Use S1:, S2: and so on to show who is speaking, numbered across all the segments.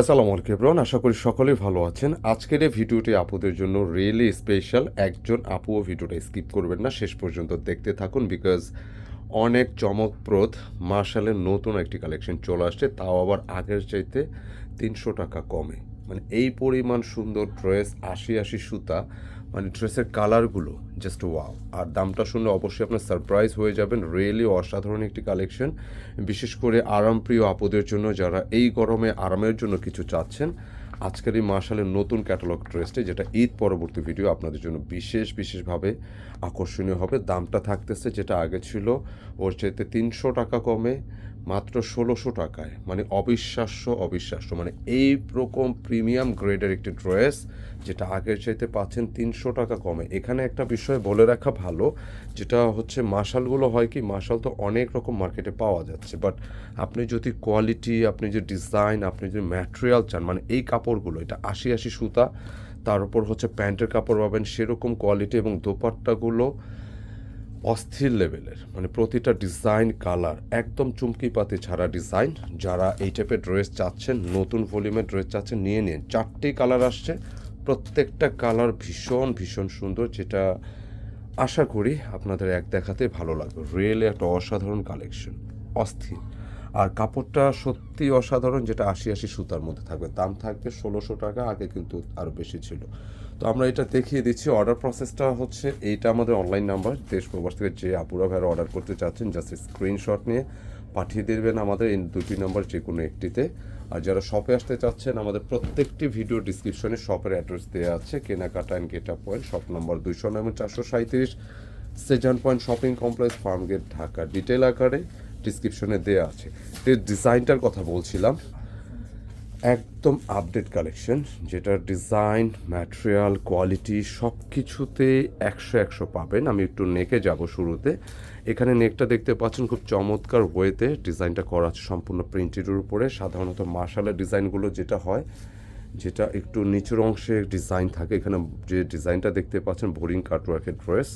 S1: আসসালামু আলাইকুম এবরন আশা করি সকলে ভালো আছেন। আজকের এই ভিডিওটি আপুদের জন্য রিয়েলি স্পেশাল একজন আপুও ভিডিওটা স্কিপ করবেন না, শেষ পর্যন্ত দেখতে থাকুন বিকজ অনেক চমকপ্রদ মার্শালের নতুন একটি কালেকশন চলে আসছে, তাও আবার আগের চাইতে তিনশো টাকা কমে। মানে এই পরিমাণ সুন্দর ড্রেস আশি আশি সুতা মানে ড্রেসের কালারগুলো জাস্ট ওয়াও আর দামটা শুনলে অবশ্যই আপনার সারপ্রাইজ হয়ে যাবেন। রিয়েলি অসাধারণ একটি কালেকশন বিশেষ করে আরামপ্রিয় আপদের জন্য যারা এই গরমে আরামের জন্য কিছু চাচ্ছেন, আজকের এই মার্শালের নতুন ক্যাটালগ ড্রেসটি যেটা ঈদ পরবর্তী ভিডিও আপনাদের জন্য বিশেষ, বিশেষভাবে আকর্ষণীয় হবে। দামটা থাকতেছে যেটা আগে ছিল, ওর চাইতে তিনশো টাকা কমে। মাত্র ষোলোশো টাকায় মানে অবিশ্বাস্য অবিশ্বাস্য মানে এই রকম প্রিমিয়াম গ্রেডের একটি ড্রেস, যেটা আগের চাইতে পাচ্ছেন তিনশো টাকা কমে। এখানে একটা বিষয় বলে রাখা ভালো, যেটা হচ্ছে মার্শালগুলো হয় কি মার্শাল তো অনেক রকম মার্কেটে পাওয়া যাচ্ছে বাট আপনি যদি কোয়ালিটি আপনি যে ডিজাইন আপনি যদি ম্যাটেরিয়াল চান মানে এই কাপড়গুলো, এটা আশি আশি সুতা, তার উপর হচ্ছে প্যান্টের কাপড় পাবেন, সেরকম কোয়ালিটি এবং দোপাট্টাগুলো অস্থির লেভেলের মানে প্রতিটা ডিজাইন কালার একদম চুমকি পাতি ছাড়া ডিজাইন। যারা এই টাইপের ড্রেস চাচ্ছেন, নতুন ভলিউমের ড্রেস চাচ্ছেন, নিয়ে নিন। চারটেই কালার আসছে। প্রত্যেকটা কালার ভীষণ ভীষণ সুন্দর, যেটা আশা করি আপনাদের এক দেখাতে ভালো লাগবে। রিয়েলি একটা অসাধারণ কালেকশন অস্থির। আর কাপড়টা সত্যি অসাধারণ, যেটা আশি আশি সুতার মধ্যে থাকবে। দাম থাকবে ষোলোশো টাকা, আগে কিন্তু আরও বেশি ছিল। তো আমরা এটা দেখিয়ে দিচ্ছি। অর্ডার প্রসেসটা হচ্ছে এইটা আমাদের অনলাইন নাম্বার দেশ প্রবাস থেকে যে আপুরা ভাইরা অর্ডার করতে চাচ্ছেন জাস্ট স্ক্রিনশট নিয়ে পাঠিয়ে দেবেন আমাদের এই দুটি নাম্বার যে কোনো একটিতে। আর যারা শপে আসতে চাচ্ছেন, আমাদের প্রত্যেকটি ভিডিও ডিসক্রিপশনে শপের অ্যাড্রেস দেওয়া আছে। কেনাকাটা and gate point shop number দুইশো নয় চারশো সাঁত্রিশ Sezan point shopping complex farm gate Dhaka detail আকারে ডিসক্রিপশনে দেওয়া আছে। তো ডিজাইনটার কথা বলছিলাম। একদম আপডেট কালেকশন যেটার ডিজাইন ম্যাটেরিয়াল কোয়ালিটি সব কিছুতে একশো একশো পাবেন। আমি একটু নেকে যাব শুরুতে। এখানে নেকটা দেখতে পাচ্ছেন খুব চমৎকার ওয়েতে ডিজাইনটা করা আছে সম্পূর্ণ প্রিন্টেডের উপরে। সাধারণত মার্শালের ডিজাইনগুলো যেটা হয়, যেটা একটু নিচুর অংশে ডিজাইন থাকে। এখানে যে ডিজাইনটা দেখতে পাচ্ছেন, বোরিং কাটওয়ার্কের ড্রেস।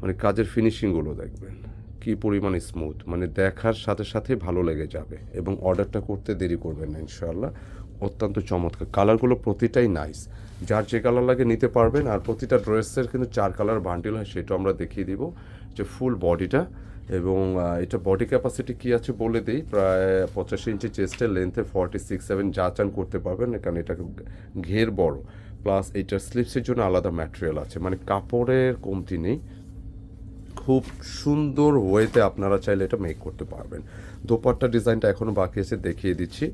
S1: মানে কাজের ফিনিশিংগুলো দেখবেন। কি পরিমাণ স্মুথ মানে দেখার সাথে সাথে ভালো লেগে যাবে এবং অর্ডারটা করতে দেরি করবেন না ইনশাআল্লাহ। অত্যন্ত চমৎকার। কালারগুলো প্রতিটাই নাইস যার যে কালার লাগে নিতে পারবেন আর প্রতিটা ড্রেসের কিন্তু চার কালার বান্ডিল হয়, সেটা আমরা দেখিয়ে দিব যে ফুল বডিটা এবং এটা বডি ক্যাপাসিটি কী আছে বলে দিই। প্রায় পঁচাশি ইঞ্চি চেস্টের লেন্থে ফর্টি সিক্স সেভেন যা চান করতে পারবেন, কারণ এটা ঘের বড়। প্লাস এইটার স্লিপসের জন্য আলাদা ম্যাটেরিয়াল আছে। মানে কাপড়ের কমতি নেই। খুব সুন্দর ওয়েতে আপনারা চাইলে এটা মেক করতে পারবেন। দোপাট্টা ডিজাইনটা এখনও বাকি আছে, দেখিয়ে দিচ্ছি।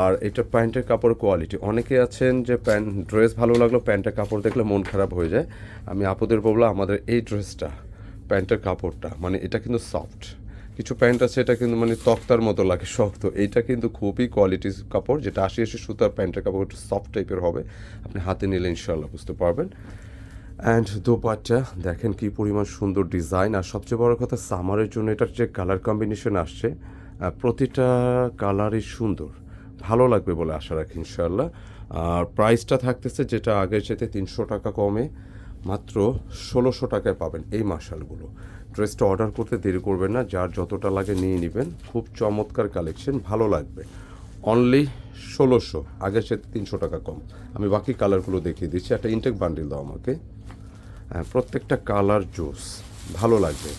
S1: আর এটা প্যান্টের কাপড় কোয়ালিটি অনেকে আছেন যে প্যান্ট ড্রেস ভালো লাগল, প্যান্টের কাপড় দেখলে মন খারাপ হয়ে যায়। আমি আপুদের বলব, আমাদের এই ড্রেসটা প্যান্টের কাপড়টা মানে এটা কিন্তু সফট কিছু প্যান্ট আছে, এটা কিন্তু মানে তক্তার মতো লাগে, শক্ত। এইটা কিন্তু খুবই কোয়ালিটির কাপড়, যেটা আশি আশি সুতার প্যান্টের কাপড় একটু সফট টাইপের হবে। আপনি হাতে নিলে ইনশাল্লাহ বুঝতে পারবেন। অ্যান্ড দোপাট্টা, দেখেন কি পরিমাণ সুন্দর ডিজাইন আর সবচেয়ে বড় কথা সামারের জন্য এটার যে কালার কম্বিনেশন আসছে প্রতিটা কালারই সুন্দর। ভালো লাগবে বলে আশা রাখি ইনশাল্লাহ আর প্রাইসটা থাকতেছে যেটা আগের চাইতে তিনশো টাকা কমে, মাত্র ষোলোশো টাকায় পাবেন এই মার্শালগুলো ড্রেসটা অর্ডার করতে দেরি করবেন না, যার যতটা লাগে নিয়ে নেবেন। খুব চমৎকার কালেকশন ভালো লাগবে। অনলি ষোলোশো, আগের সাথে তিনশো টাকা কম। আমি বাকি কালারগুলো দেখিয়ে দিচ্ছি। একটা ইনটেক বান্ডিল দাও আমাকে। প্রত্যেকটা কালার জুস ভালো লাগবে।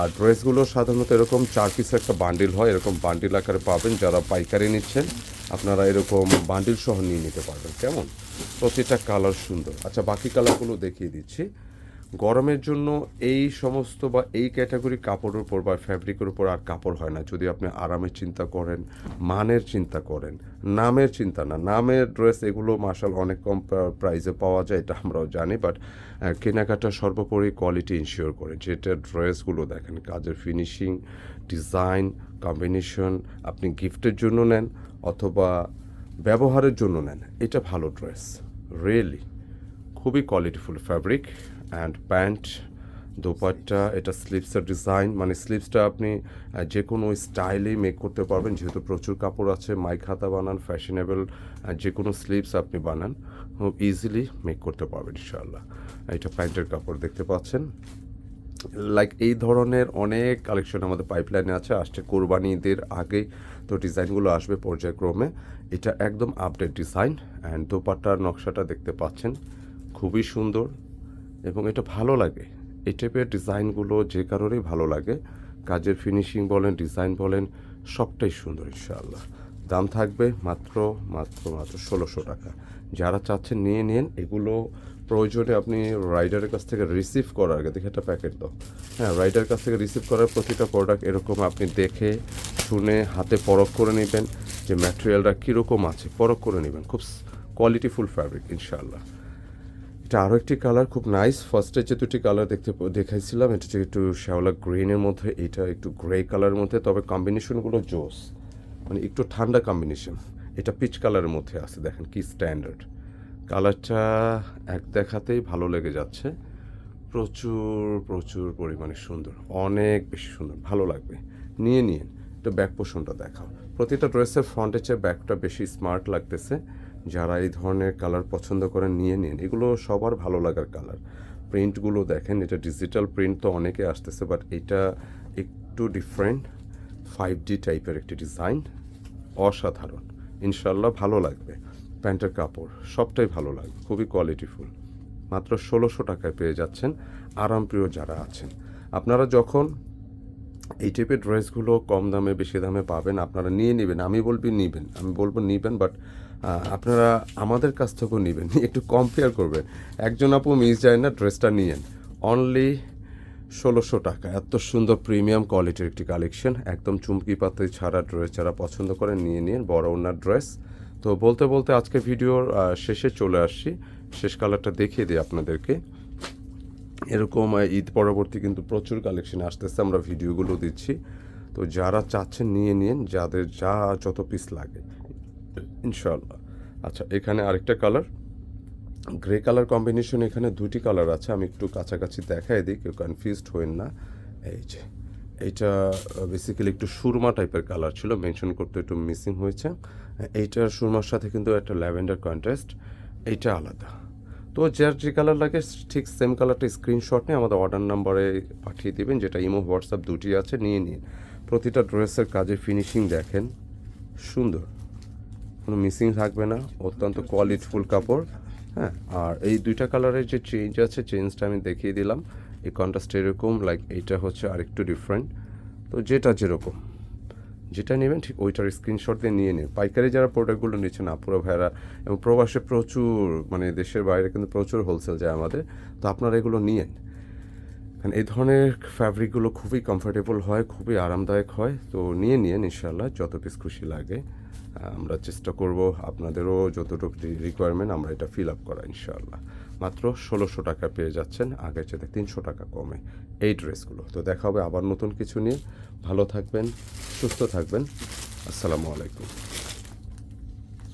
S1: আর ড্রেসগুলো সাধারণত এরকম চার পিসের একটা বান্ডিল হয়, এরকম বান্ডিল আকারে পাবেন যারা পাইকারি নিচ্ছেন, আপনারা এরকম বান্ডিল সহ নিয়ে নিতে পারবেন। কেমন? প্রতিটা কালার সুন্দর। আচ্ছা বাকি কালারগুলো দেখিয়ে দিচ্ছি। গরমের জন্য এই সমস্ত বা এই ক্যাটাগরি কাপড়ের উপর বা ফ্যাব্রিকের উপর আর কাপড় হয় না। যদি আপনি আরামের চিন্তা করেন, মানের চিন্তা করেন, নামের চিন্তা না, নামের ড্রেস এগুলো মার্শাল অনেক কম প্রাইসে পাওয়া যায়, এটা আমরাও জানি বাট কেনাকাটা সর্বোপরি কোয়ালিটি ইনশিওর করে। যেটা ড্রেসগুলো দেখেন, কাজের ফিনিশিং ডিজাইন কম্বিনেশন আপনি গিফটের জন্য নেন অথবা ব্যবহারের জন্য নেন, এটা ভালো ড্রেস রিয়েলি খুবই qualityful fabric and pant dupatta, এটা স্লিপসের ডিজাইন মানে স্লিপসটা আপনি যে কোনো স্টাইলেই মেক করতে পারবেন। যেহেতু প্রচুর কাপড় আছে মাইক হাতা বানান ফ্যাশনেবল যে কোনো স্লিপস আপনি বানান, খুব ইজিলি মেক করতে পারবেন ইনশাআল্লাহ। এটা প্যান্টের কাপড় দেখতে পাচ্ছেন। লাইক এই ধরনের অনেক কালেকশন আমাদের পাইপলাইনে আছে, আসছে কোরবানিদের আগেই। তো ডিজাইনগুলো আসবে পর্যায়ক্রমে। এটা একদম আপডেট ডিজাইন অ্যান্ড দোপাট্টার নকশাটা দেখতে পাচ্ছেন। খুবই সুন্দর। এবং এটা ভালো লাগে। এই টাইপের ডিজাইনগুলো যে কারণেই ভালো লাগে, কাজের ফিনিশিং বলেন ডিজাইন বলেন, সবটাই সুন্দর ইনশাআল্লাহ। দাম থাকবে মাত্র মাত্র মাত্র ষোলোশো টাকা। যারা চাচ্ছেন নিয়ে নিন, এগুলো প্রয়োজনে আপনি রাইডারের কাছ থেকে রিসিভ করার আগে, দেখে একটা প্যাকেট দাও। হ্যাঁ রাইডারের কাছ থেকে রিসিভ করার প্রতিটা প্রোডাক্ট এরকম আপনি দেখে, শুনে, হাতে পরখ করে নেবেন যে ম্যাটেরিয়ালটা কীরকম আছে, পরখ করে নেবেন। খুব কোয়ালিটিফুল ফ্যাব্রিক ইনশাআল্লাহ। এটা আরও একটি কালার খুব নাইস ফার্স্টে যে দুটি কালার দেখতে দেখাইছিলাম, এটা হচ্ছে একটু শ্যাওলা গ্রিনের মধ্যে, এটা একটু গ্রে কালারের মধ্যে। তবে কম্বিনেশনগুলো জোস। মানে একটু ঠান্ডা কম্বিনেশন এটা পিচ কালারের মধ্যে আছে, দেখেন কি স্ট্যান্ডার্ড কালারটা এক দেখাতেই ভালো লেগে যাচ্ছে। প্রচুর প্রচুর পরিমাণে সুন্দর। অনেক বেশি সুন্দর। ভালো লাগবে। নিয়ে নিয়ে এটা ব্যাক পোষণটা দেখাও। প্রতিটা ড্রেসের ফ্রন্টের চেয়ে ব্যাকটা বেশি স্মার্ট লাগতেছে। যারা এই ধরনের কালার পছন্দ করেন, নিয়ে নিন। এগুলো সবার ভালো লাগার কালার প্রিন্টগুলো দেখেন, এটা ডিজিটাল প্রিন্ট তো অনেকে আসতেছে বাট এটা একটু ডিফারেন্ট ফাইভ ডি টাইপের একটি ডিজাইন অসাধারণ। ইনশাল্লাহ ভালো লাগবে। প্যান্টের কাপড়, সবটাই ভালো লাগবে। খুবই কোয়ালিটিফুল মাত্র ষোলোশো টাকায় পেয়ে যাচ্ছেন আরামপ্রিয় যারা আছেন। আপনারা যখন এই টাইপের ড্রেসগুলো কম দামে, বেশি দামে পাবেন। আপনারা নিয়ে নেবেন। আমি বলবি নিবেন। আমি বলব নিবেন বাট আপনারা আমাদের কাছ থেকেও নেবেন। একটু কম্পেয়ার করবেন। একজন আপু মিস যায় না ড্রেসটা নিয়েন। অনলি ষোলোশো টাকা। এত সুন্দর প্রিমিয়াম কোয়ালিটির একটি কালেকশন একদম চুমকি পাতে ছাড়া ড্রেস যারা পছন্দ করেন নিয়ে নিন বড় ওনার ড্রেস তো বলতে বলতে আজকে ভিডিওর শেষে চলে আসছি। শেষ কালারটা দেখিয়ে দিই আপনাদেরকে। এরকম ঈদ পরবর্তী কিন্তু প্রচুর কালেকশন আসতেছে, আমরা ভিডিওগুলো দিচ্ছি। তো যারা চাচ্ছেন নিয়ে নিন, যাদের যা যত পিস লাগে ইনশাল্লাহ আচ্ছা এখানে আরেকটা কালার গ্রে কালার কম্বিনেশন এখানে দুটি কালার আছে, আমি একটু কাছাকাছি দেখাই দিই, কেউ কনফিউজড হইন না। এই যে, এইটা বেসিক্যালি একটু সুরমা টাইপের কালার ছিল মেনশন করতে একটু মিসিং হয়েছে। এইটার সুরমার সাথে কিন্তু একটা ল্যাভেন্ডার কন্ট্রাস্ট এইটা আলাদা। তো যার যে কালার লাগে ঠিক সেম কালারটা স্ক্রিনশট নিয়ে আমাদের অর্ডার নাম্বারে পাঠিয়ে দেবেন, যেটা ইমো, হোয়াটসঅ্যাপ দুটি আছে, নিয়ে নিন। প্রতিটা ড্রেসের কাজে ফিনিশিং দেখেন, সুন্দর। কোনো মিসিং থাকবে না, অত্যন্ত কোয়ালিটিফুল কাপড় হ্যাঁ? আর এই দুইটা কালারের যে চেঞ্জ আছে চেঞ্জটা আমি দেখিয়ে দিলাম। এই কন্ট্রাস্ট এরকম লাইক এইটা হচ্ছে আরেকটু ডিফারেন্ট তো যেটা যেরকম। যেটা নেবেন ঠিক ওইটার স্ক্রিনশট দিয়ে নিয়ে নিন। পাইকারি যারা প্রোডাক্টগুলো নিচ্ছেন, আপুরা ভাইরা এবং প্রবাসে প্রচুর মানে দেশের বাইরে কিন্তু প্রচুর হোলসেল যায় আমাদের, তো আপনারা এগুলো নিয়েন। কারণ এই ধরনের ফ্যাব্রিকগুলো খুবই কমফোর্টেবল হয়, খুবই আরামদায়ক হয়, তো নিয়ে নিয়েন ইনশাল্লাহ যত পিস খুশি লাগে। আমরা চেষ্টা করব আপনাদেরও যতটুকু রিকোয়ারমেন্ট আমরা এটা ফিল আপ করা ইনশাল্লাহ মাত্র ষোলোশো টাকা পেয়ে যাচ্ছেন, আগের চেয়ে তিনশো টাকা কমে এই ড্রেসগুলো। তো দেখা হবে আবার নতুন কিছু নিয়ে। ভালো থাকবেন, সুস্থ থাকবেন। আসসালামু আলাইকুম।